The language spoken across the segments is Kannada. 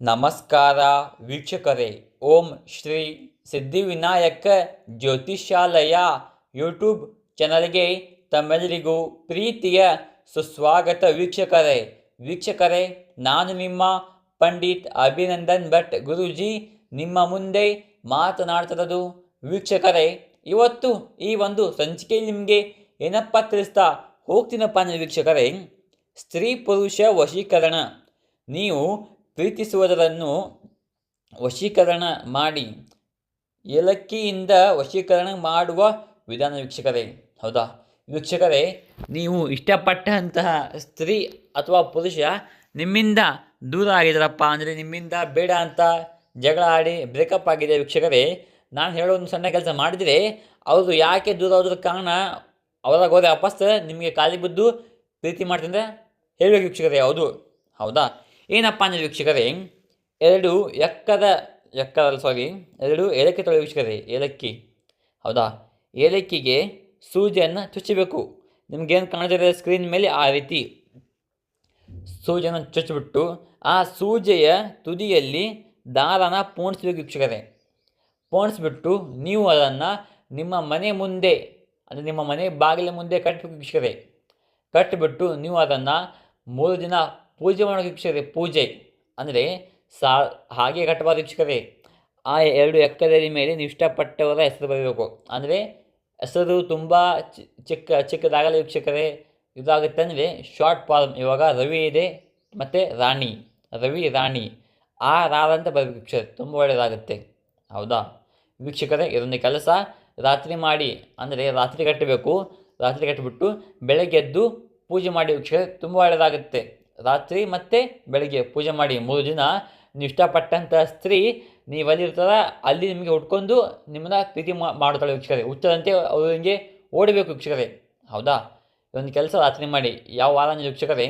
ನಮಸ್ಕಾರ ವೀಕ್ಷಕರೇ, ಓಂ ಶ್ರೀ ಸಿದ್ಧಿವಿನಾಯಕ ಜ್ಯೋತಿಷ್ಯಾಲಯ ಯೂಟ್ಯೂಬ್ ಚಾನಲ್ಗೆ ತಮ್ಮೆಲ್ಲರಿಗೂ ಪ್ರೀತಿಯ ಸುಸ್ವಾಗತ ವೀಕ್ಷಕರೇ. ವೀಕ್ಷಕರೇ, ನಾನು ನಿಮ್ಮ ಪಂಡಿತ್ ಅಭಿನಂದನ್ ಭಟ್ ಗುರುಜಿ. ನಿಮ್ಮ ಮುಂದೆ ಮಾತನಾಡ್ತಿರೋದು ವೀಕ್ಷಕರೇ, ಇವತ್ತು ಈ ಒಂದು ಸಂಚಿಕೆಯಲ್ಲಿ ನಿಮಗೆ ಏನಪ್ಪ ತಿಳಿಸ್ತಾ ಹೋಗ್ತೀನಪ್ಪ ಅಂದರೆ ವೀಕ್ಷಕರೇ, ಸ್ತ್ರೀ ಪುರುಷ ವಶೀಕರಣ. ನೀವು ಪ್ರೀತಿಸುವುದರನ್ನು ವಶೀಕರಣ ಮಾಡಿ, ಏಲಕ್ಕಿಯಿಂದ ವಶೀಕರಣ ಮಾಡುವ ವಿಧಾನ ವೀಕ್ಷಕರೇ. ಹೌದಾ? ವೀಕ್ಷಕರೇ, ನೀವು ಇಷ್ಟಪಟ್ಟಂತಹ ಸ್ತ್ರೀ ಅಥವಾ ಪುರುಷ ನಿಮ್ಮಿಂದ ದೂರ ಆಗಿದ್ದಾರಪ್ಪ ಅಂದರೆ ನಿಮ್ಮಿಂದ ಬೇಡ ಅಂತ ಜಗಳ ಆಡಿ ಬ್ರೇಕಪ್ ಆಗಿದೆ ವೀಕ್ಷಕರೇ. ನಾನು ಹೇಳೋ ಒಂದು ಸಣ್ಣ ಕೆಲಸ ಮಾಡಿದರೆ ಅವರು ಯಾಕೆ ದೂರ ಹೋದ್ರ ಕಾರಣ ಅವರಾಗ ಹೋದ್ರೆ ವಾಪಸ್ ನಿಮಗೆ ಖಾಲಿ ಬಿದ್ದು ಪ್ರೀತಿ ಮಾಡ್ತಂದ್ರೆ? ಹೇಳಬೇಕು ವೀಕ್ಷಕರೇ, ಹೌದು. ಹೌದಾ? ಏನಪ್ಪ ಅಂದರೆ ವೀಕ್ಷಕರೇ, ಎರಡು ಎಕ್ಕದ, ಎಕ್ಕದಲ್ಲ ಸಾರಿ ಎರಡು ಏಲಕ್ಕಿ ತೊಳೆ ವೀಕ್ಷಕರೇ, ಏಲಕ್ಕಿ. ಹೌದಾ? ಏಲಕ್ಕಿಗೆ ಸೂಜಿಯನ್ನು ಚುಚ್ಚಬೇಕು. ನಿಮ್ಗೇನು ಕಾಣ್ತಿದೆ ಸ್ಕ್ರೀನ್ ಮೇಲೆ? ಆ ರೀತಿ ಸೂಜಿಯನ್ನು ಚುಚ್ಚಿಬಿಟ್ಟು, ಆ ಸೂಜೆಯ ತುದಿಯಲ್ಲಿ ದಾರನ ಪೋಣಿಸ್ಬೇಕು ವೀಕ್ಷಕರೇ. ಪೋಣಿಸ್ಬಿಟ್ಟು ನೀವು ಅದನ್ನು ನಿಮ್ಮ ಮನೆ ಮುಂದೆ, ಅಂದರೆ ನಿಮ್ಮ ಮನೆ ಬಾಗಿಲ ಮುಂದೆ ಕಟ್ಟಬೇಕು ವೀಕ್ಷಕರೇ. ಕಟ್ಟಿಬಿಟ್ಟು ನೀವು ಅದನ್ನು ಮೂರು ದಿನ ಪೂಜೆ ಮಾಡೋ ವೀಕ್ಷಕರೇ ಪೂಜೆ ಅಂದರೆ ಸಾ, ಹಾಗೆ ಕಟ್ಟಬಾರ್ದು ವೀಕ್ಷಕರೇ ಆ ಎರಡು ಎಕ್ಕದಲ್ಲಿ ಮೇಲೆ ನೀವು ಇಷ್ಟಪಟ್ಟವರ ಹೆಸರು ಬರಬೇಕು. ಅಂದರೆ ಹೆಸರು ತುಂಬ ಚಿಕ್ಕ, ಚಿಕ್ಕದಾಗಲೇ ವೀಕ್ಷಕರೇ ಇದಾಗುತ್ತೆ ಅಂದರೆ ಶಾರ್ಟ್ ಫಾರ್ಮ್ ಇವಾಗ ರವಿ ಇದೆ ಮತ್ತು ರಾಣಿ, ರವಿ, ರಾಣಿ, ಆ ರಾರ ಅಂತ ಬರಬೇಕು ವೀಕ್ಷಕರೇ ತುಂಬ ಒಳ್ಳೆಯದಾಗುತ್ತೆ ಹೌದಾ? ವೀಕ್ಷಕರೇ ಇದೊಂದು ಕೆಲಸ. ರಾತ್ರಿ ಮಾಡಿ, ಅಂದರೆ ರಾತ್ರಿ ಕಟ್ಟಬೇಕು. ರಾತ್ರಿ ಕಟ್ಟಿಬಿಟ್ಟು ಬೆಳಗ್ಗೆ ಎದ್ದು ಪೂಜೆ ಮಾಡಿ ವೀಕ್ಷಕರೇ ತುಂಬ ಒಳ್ಳೆಯದಾಗುತ್ತೆ ರಾತ್ರಿ ಮತ್ತು ಬೆಳಗ್ಗೆ ಪೂಜೆ ಮಾಡಿ ಮೂರು ದಿನ ನೀವು ಇಷ್ಟಪಟ್ಟಂಥ ಸ್ತ್ರೀ ನೀವು ಅಲ್ಲಿರ್ತಾರ ಅಲ್ಲಿ ನಿಮಗೆ ಹುಟ್ಕೊಂಡು ನಿಮ್ಮನ್ನ ಪ್ರೀತಿ ಮಾಡ್ತಾಳೆ ವೀಕ್ಷಕರೇ. ಹುಚ್ಚದಂತೆ ಅವರು ಹಿಂಗೆ ಓಡಬೇಕು ವೀಕ್ಷಕರೇ. ಹೌದಾ? ಒಂದು ಕೆಲಸ ರಾತ್ರಿ ಮಾಡಿ. ಯಾವ ವಾರ ನೀವು ವೀಕ್ಷಕರೇ,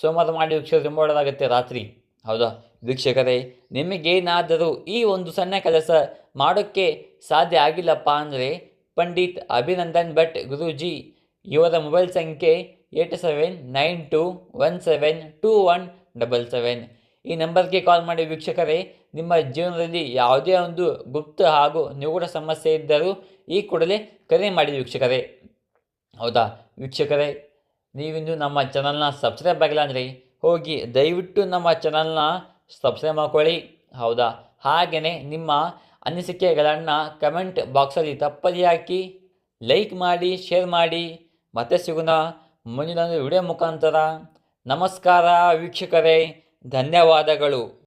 ಸೋಮವಾರ ಮಾಡಿ ವೀಕ್ಷಕರು ತುಂಬ ಒಳ್ಳೆಯದಾಗುತ್ತೆ ರಾತ್ರಿ. ಹೌದಾ? ವೀಕ್ಷಕರೇ ನಿಮಗೇನಾದರೂ ಈ ಒಂದು ಸಣ್ಣ ಕೆಲಸ ಮಾಡೋಕ್ಕೆ ಸಾಧ್ಯ ಆಗಿಲ್ಲಪ್ಪ ಅಂದರೆ ಪಂಡಿತ್ ಅಭಿನಂದನ್ ಭಟ್ ಗುರೂಜಿ, ಇವರ ಮೊಬೈಲ್ ಸಂಖ್ಯೆ eight seven nine two one seven two one double seven. ಈ ನಂಬರ್ಗೆ ಕಾಲ್ ಮಾಡಿ ವೀಕ್ಷಕರೇ, ನಿಮ್ಮ ಜೀವನದಲ್ಲಿ ಯಾವುದೇ ಒಂದು ಗುಪ್ತ ಹಾಗೂ ನಿಗೂಢ ಸಮಸ್ಯೆ ಇದ್ದರೂ ಈ ಕೂಡಲೇ ಕರೆ ಮಾಡಿ ವೀಕ್ಷಕರೇ. ಹೌದಾ? ವೀಕ್ಷಕರೇ ನೀವಿಂದು ನಮ್ಮ ಚಾನಲ್ನ ಸಬ್ಸ್ಕ್ರೈಬ್ ಆಗಿಲ್ಲ ಅಂದರೆ ಹೋಗಿ ದಯವಿಟ್ಟು ನಮ್ಮ ಚಾನಲ್ನ ಸಬ್ಸ್ಕ್ರೈಬ್ ಮಾಡ್ಕೊಳ್ಳಿ. ಹೌದಾ? ಹಾಗೆಯೇ ನಿಮ್ಮ ಅನಿಸಿಕೆಗಳನ್ನು ಕಮೆಂಟ್ ಬಾಕ್ಸಲ್ಲಿ ತಪ್ಪದೇ ಹಾಕಿ ಲೈಕ್ ಮಾಡಿ, ಶೇರ್ ಮಾಡಿ. ಮತ್ತೆ ಸಿಗೋಣ. ಮುಂದಿನ ವಿಡಿಯೋ ಮುಖಾಂತರ ನಮಸ್ಕಾರ ವೀಕ್ಷಕರೇ ಧನ್ಯವಾದಗಳು.